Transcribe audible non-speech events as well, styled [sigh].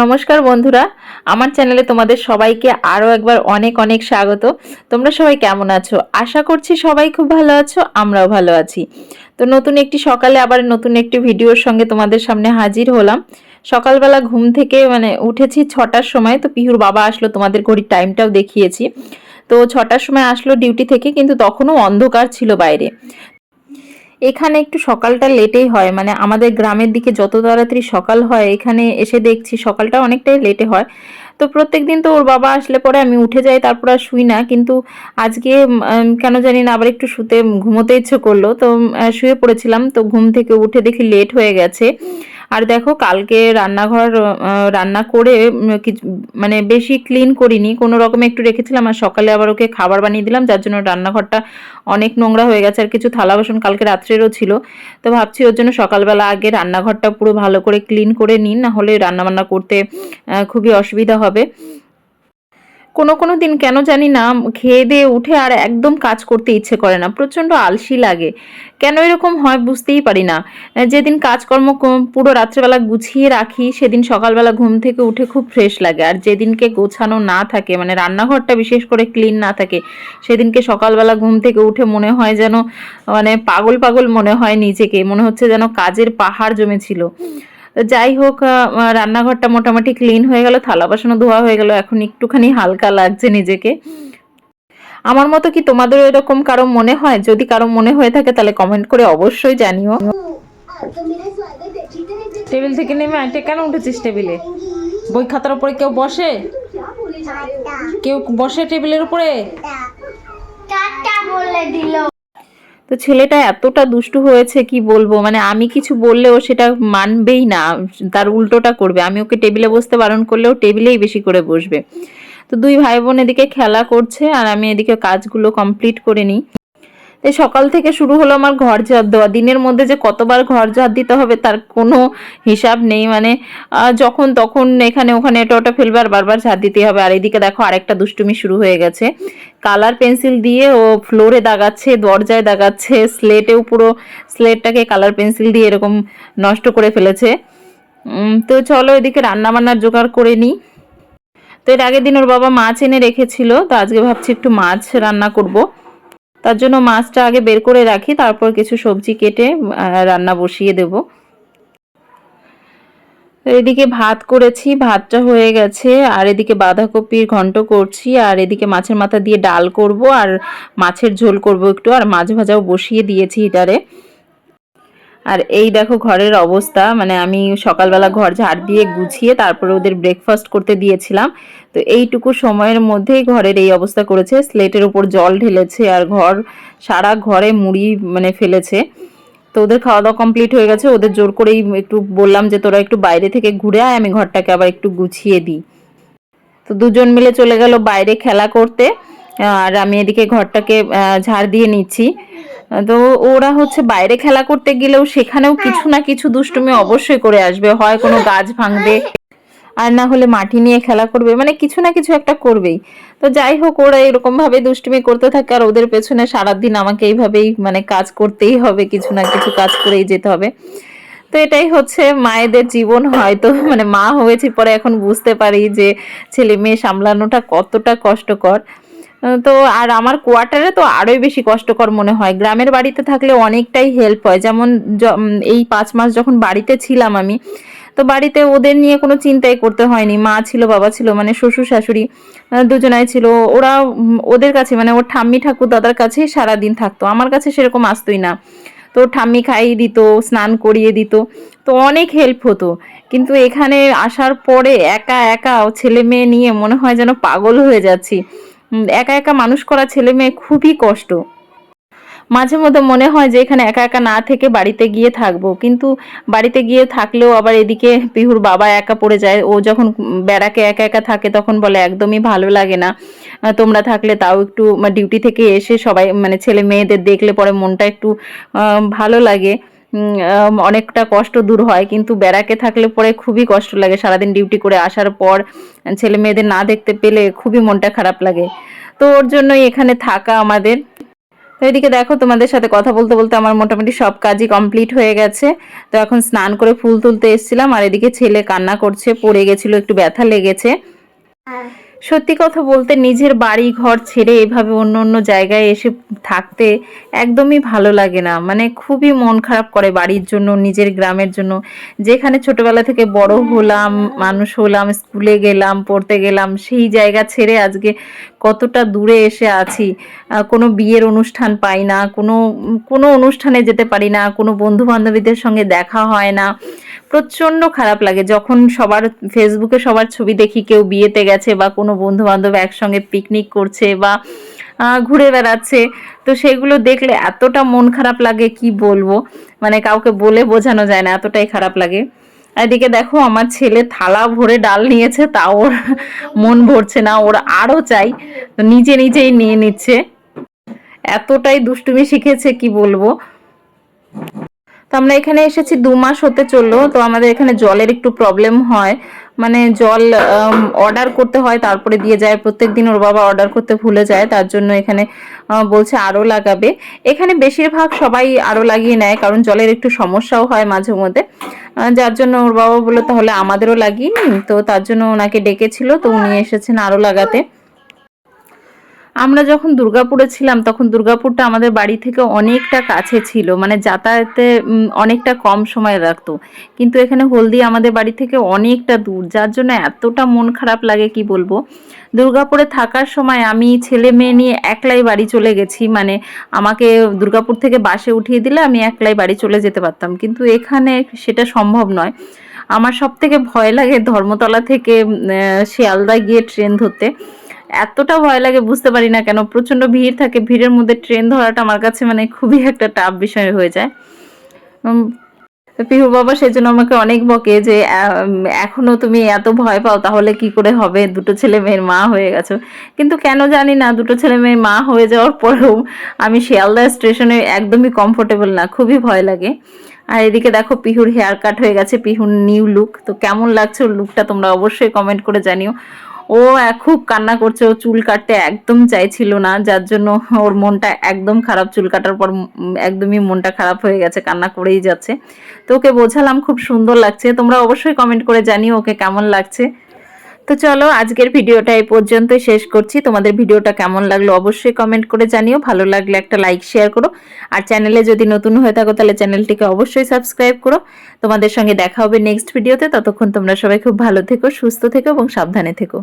নমস্কার বন্ধুরা, আমার চ্যানেলে তোমাদের সবাইকে আরও একবার অনেক অনেক স্বাগত। তোমরা সবাই কেমন আছো? আশা করছি সবাই খুব ভালো আছো, আমরাও ভালো আছি। তো নতুন একটি সকালে আবার নতুন একটি ভিডিওর সঙ্গে তোমাদের সামনে হাজির হলাম। সকালবেলা ঘুম থেকে মানে উঠেছি ছটার সময়, তো পিহুর বাবা আসলো, তোমাদের ঘড়ির টাইমটাও দেখিয়েছি। তো ছটার সময় আসলো ডিউটি থেকে, কিন্তু তখনও অন্ধকার ছিল বাইরে। এখানে একটু সকালটা লেটেই হয়। মানে আমাদের গ্রামের দিকে যত তাড়াতাড়ি সকাল হয়, এখানে এসে দেখছি সকালটা অনেকটাই লেটে হয়। তো প্রত্যেক দিন তো ওর বাবা আসলে পরে আমি উঠে যাই, তারপর আর শুই না। কিন্তু আজকে কেন জানি না, আবার একটু শুতে ঘুমোতে ইচ্ছে করল। তো শুয়ে পড়েছিলাম। তো ঘুম থেকে উঠে দেখি লেট হয়ে গেছে। আর দেখো কালকে রান্নাঘর রান্না করে মানে বেশি ক্লিন করিনি। কোনো রকমে একটু রেখেছিলাম আর সকালে আবার ওকে খাবার বানিয়ে দিলাম, যার জন্য রান্নাঘরটা অনেক নোংরা হয়ে গেছে আর কিছু থালা বাসন কালকে রাত্রেরও ছিল। তো ভাবছি ওর জন্য সকালবেলা আগে রান্নাঘরটা পুরো ভালো করে ক্লিন করে নিন না হলে রান্নাবান্না করতে খুবই অসুবিধা হবে। কোনো কোনো দিন কেন জানি না খেয়ে দিয়ে উঠে আর একদম কাজ করতে ইচ্ছে করে না, প্রচণ্ড আলসি লাগে। কেন এরকম হয় বুঝতেই পারি না। যেদিন কাজকর্ম পুরো রাত্রেবেলা গুছিয়ে রাখি, সেদিন সকালবেলা ঘুম থেকে উঠে খুব ফ্রেশ লাগে। আর যেদিনকে গোছানো না থাকে মানে রান্নাঘরটা বিশেষ করে ক্লিন না থাকে, সেদিনকে সকালবেলা ঘুম থেকে উঠে মনে হয় যেন মানে পাগল পাগল মনে হয় নিজেকে। মনে হচ্ছে যেন কাজের পাহাড় জমেছিল। যাই হোক রান্নাঘরটা মোটামুটি ক্লিন হয়ে গেল থালা বাসনও ধোয়া হয়ে গেল এখন একটুখানি হালকা লাগছে নিজেকে। আমার মতো কি তোমাদের এরকম কারও মনে হয়? যদি কারও মনে হয়ে থাকে তাহলে কমেন্ট করে অবশ্যই জানিও। টেবিল থেকে নেমে আটে কেন উঠেছিস টেবিলে? বই খাতার উপরে কেউ বসে? কেউ বসে টেবিলের উপরে? দিল। তো ছেলেটা এতটা দুষ্টু হয়েছে, কি বলব? মানে আমি কিছু বললেও সেটা মানবেই না। তার উল্টোটা করবে। আমি ওকে টেবিলে বসতে বারণ করলেও টেবিলেই বেশি করে বসবে। তো দুই ভাই বোন এদিকে খেলা করছে, আর আমি এদিকে কাজগুলো কমপ্লিট করে নিই। এই সকাল থেকে শুরু হলো আমার ঘর ঝাড় দেওয়া। দিনের মধ্যে যে কতবার ঘর ঝাড় দিতে হবে তার কোনো হিসাব নেই। মানে যখন তখন এখানে ওখানে এটা ওটা ফেলবার, বারবার ঝাড় দিতে হবে। আর এদিকে দেখো আরেকটা দুষ্টুমি শুরু হয়ে গেছে। কালার পেন্সিল দিয়ে ও ফ্লোরে দাগাচ্ছে, দরজায় দাগাচ্ছে স্লেটেও পুরো স্লেটটাকে কালার পেন্সিল দিয়ে এরকম নষ্ট করে ফেলেছে। তো চলো এদিকে রান্না বান্নার জোগাড় করে নিই। তো এর আগের দিন ওর বাবা মাছ এনে রেখেছিল, তো আজকে ভাবছি একটু মাছ রান্না করব। তার জন্য মাছটা আগে বের করে রাখি, তারপর কিছু সবজি কেটে রান্না বসিয়ে দেব। এদিকে ভাত করেছি, ভাতটা হয়ে গেছে, আর এদিকে বাঁধাকপির ঘন্ট করছি, আর এদিকে মাছের মাথা দিয়ে ডাল করব, আর মাছের ঝোল করব একটু, আর মাছ ভাজাও বসিয়ে দিয়েছি হিটারে আর এই দেখো ঘরের অবস্থা মানে আমি সকালবেলা ঘর ঝাড় দিয়ে গুছিয়ে তারপরে ওদের ব্রেকফাস্ট করতে দিয়েছিলাম। তো এইটুকু সময়ের মধ্যেই ঘরের এই অবস্থা করেছে। স্লেটের উপর জল ঢেলেছে আর ঘর, সারা ঘরে মুড়ি মানে ফেলেছে। তো ওদের খাওয়া দাওয়া কমপ্লিট হয়ে গেছে। ওদের জোর করেই একটু বললাম যে, তোরা একটু বাইরে থেকে ঘুরে আয়, আমি ঘরটাকে আবার একটু গুছিয়ে দিই। তো দুজন মিলে চলে গেল বাইরে খেলা করতে। আর আমি এদিকে ঘরটাকে ঝাড় দিয়ে নিচ্ছি। তো ওরা হচ্ছে বাইরে খেলা করতে গেলেও সেখানেও কিছু না কিছু দুষ্টুমি অবশ্যই করে আসবে। হয় কোনো গাছ ভাঙবে। আর না হলে মাটি নিয়ে খেলা করবে মানে কিছু না কিছু একটা করবেই। তো যাই হোক, ওরা এরকম ভাবে দুষ্টুমি করতে থাকে আর ওদের পেছনে সারাদিন আমাকে এইভাবেই মানে কাজ করতেই হবে, কিছু না কিছু কাজ করেই যেতে হবে। তো এটাই হচ্ছে মায়েদের জীবন হয়তো [laughs] মানে মা হয়েছি পরে এখন বুঝতে পারি যে ছেলে মেয়ে সামলানোটা কতটা কষ্টকর। তো আর আমার কোয়ার্টারে তো আরোই বেশি কষ্টকর মনে হয়। গ্রামের বাড়িতে থাকলে অনেকটাই হেল্প হয়। যেমন এই পাঁচ মাস যখন বাড়িতে ছিলাম আমি তো বাড়িতে ওদের নিয়ে কোনো চিন্তাই করতে হয়নি। মা ছিল, বাবা ছিল মানে শ্বশুর, শাশুড়ি দুজনাই ছিল। ওরা ওদের কাছে মানে ওর ঠাম্মি ঠাকুর দাদার কাছেই সারাদিন থাকতো। আমার কাছে সেরকম আসতোই না। তো ঠাম্মি খাইয়ে দিত, স্নান করিয়ে দিত। তো অনেক হেল্প হতো। কিন্তু এখানে আসার পরে একা একা ছেলে মেয়ে নিয়ে মনে হয় যেন পাগল হয়ে যাচ্ছি। একা একা মানুষ করা ছেলে মেয়ে খুবই কষ্ট। মাঝে মধ্যে মনে হয় যে এখানে একা একা না থেকে বাড়িতে গিয়ে থাকব। কিন্তু বাড়িতে গিয়ে থাকলেও আবার এদিকে পিহুর বাবা একা পড়ে যায়। ও যখন বেড়াকে একা একা থাকে তখন বলে, একদমই ভালো লাগে না। তোমরা থাকলে তাও একটু ডিউটি থেকে এসে সবাই মানে ছেলে মেয়েদের দেখলে পরে মনটা একটু ভালো লাগে। অনেকটা কষ্ট দূর হয়। কিন্তু বেড়াকে থাকলে পরে খুবই কষ্ট লাগে। সারাদিন ডিউটি করে আসার পর ছেলে মেয়েদের না দেখতে পেলে খুবই মনটা খারাপ লাগে। তো ওর জন্যই এখানে থাকা আমাদের তো এদিকে দেখো, তোমাদের সাথে কথা বলতে বলতে আমার মোটামুটি সব কাজই কমপ্লিট হয়ে গেছে। তো এখন স্নান করে ফুল তুলতে এসেছিলাম, আর এদিকে ছেলে কান্না করছে, পড়ে গেছিল, একটু ব্যথা লেগেছে। সত্যি কথা বলতে নিজের বাড়ি, ঘর ছেড়ে এভাবে অন্য অন্য জায়গায় এসে থাকতে একদমই ভালো লাগে না। মানে খুবই মন খারাপ করে বাড়ির জন্য, নিজের গ্রামের জন্য। যেখানে ছোটবেলা থেকে বড় হলাম, মানুষ হলাম, স্কুলে গেলাম, পড়তে গেলাম, সেই জায়গা ছেড়ে আজকে কতটা দূরে এসে আছি। কোনো বিয়ের অনুষ্ঠান পাই না, কোনো কোনো অনুষ্ঠানে যেতে পারি না, কোনো বন্ধু বান্ধবীদের সঙ্গে দেখা হয় না। প্রচণ্ড খারাপ লাগে যখন সবার ফেসবুকে সবার ছবি দেখি কেউ বিয়েতে গেছে বা কোনো বন্ধু বান্ধব একসঙ্গে পিকনিক করছে বা ঘুরে বেড়াচ্ছে, তো সেগুলো দেখলে এতটা মন খারাপ লাগে কি বলব? মানে কাউকে বলে বোঝানো যায় না, এতটাই খারাপ লাগে। এদিকে দেখো আমার ছেলে থালা ভরে ডাল নিয়েছে তা ওর মন ভরছে না, ওর আরও চাই, তো নিজে নিজেই নিয়ে নিচ্ছে। এতটাই দুষ্টুমি শিখেছে কি বলব? আমরা এখানে এসেছি দু মাস হতে চলল, তো আমাদের এখানে জলের একটু প্রবলেম হয়। মানে জল অর্ডার করতে হয়, তারপরে দিয়ে যায়। প্রত্যেক দিন ওর বাবা অর্ডার করতে ভুলে যায়, তার জন্য এখানে বলছে আরও লাগাবে। এখানে বেশিরভাগ সবাই আরও লাগিয়ে নেয়, কারণ জলের একটু সমস্যাও হয় মাঝে মধ্যে। যার জন্য ওর বাবা বলল, তাহলে আমাদেরও লাগিয়ে তো তার জন্য ওনাকে ডেকেছিল, তো উনি এসেছেন আরও লাগাতে। আমরা যখন দুর্গাপুরে ছিলাম, তখন দুর্গাপুরটা আমাদের বাড়ি থেকে অনেকটা কাছে ছিল মানে যাতায়াতে অনেকটা কম সময় লাগতো। কিন্তু এখানে হলদি আমাদের বাড়ি থেকে অনেকটা দূর, যার জন্য এতটা মন খারাপ লাগে, কি বলব? দুর্গাপুরে থাকার সময় আমি ছেলে মেয়ে নিয়ে একলাই বাড়ি চলে গেছি মানে আমাকে দুর্গাপুর থেকে বাসে উঠিয়ে দিলে আমি একলাই বাড়ি চলে যেতে পারতাম। কিন্তু এখানে সেটা সম্ভব নয়। আমার সব থেকে ভয় লাগে ধর্মতলা থেকে শিয়ালদা গিয়ে ট্রেন ধরতে। এতটা ভয় লাগে, বুঝতে পারি না কেন। প্রচণ্ড ভিড় থাকে, ভিড়ের মধ্যে ট্রেন ধরাটা আমার কাছে মানে খুবই একটা টাফ বিষয় হয়ে যায়। পিহু বাবা সেজন্য আমাকে অনেক বকে যে এখনও তুমি এত ভয় পাও, তাহলে কি করে হবে? দুটো ছেলে মেয়ের মা হয়ে গেছো। কিন্তু কেন জানি না, দুটো ছেলে মেয়ের মা হয়ে যাওয়ার পরেও আমি শিয়ালদা স্টেশনে একদমই কমফোর্টেবল না, খুবই ভয় লাগে। আর এদিকে দেখো পিহুর হেয়ার কাট হয়ে গেছে, পিহুর নিউ লুক তো কেমন লাগছে ওর লুকটা তোমরা অবশ্যই কমেন্ট করে জানিও। ও খুব কান্না করছে, ও চুল কাটতে একদম চাইছিল না, যার জন্য ওর মনটা একদম খারাপ, চুল কাটার পর একদমই মনটা খারাপ হয়ে গেছে, কান্না করেই যাচ্ছে। তো ওকে বোঝালাম, খুব সুন্দর লাগছে, তোমরা অবশ্যই কমেন্ট করে জানিও ওকে কেমন লাগছে। তো চলো, আজকের ভিডিওটা এই পর্যন্তই শেষ করছি। তোমাদের ভিডিওটা কেমন লাগল অবশ্যই কমেন্ট করে জানিও। ভালো লাগলে একটা লাইক শেয়ার করো। আর চ্যানেলে যদি নতুন হয়ে থাকো, তাহলে চ্যানেলটিকে অবশ্যই সাবস্ক্রাইব করো। তোমাদের সঙ্গে দেখা হবে নেক্সট ভিডিওতে ততক্ষণ তোমরা সবাই খুব ভালো থেকো, সুস্থ থেকো এবং সাবধানে থেকো।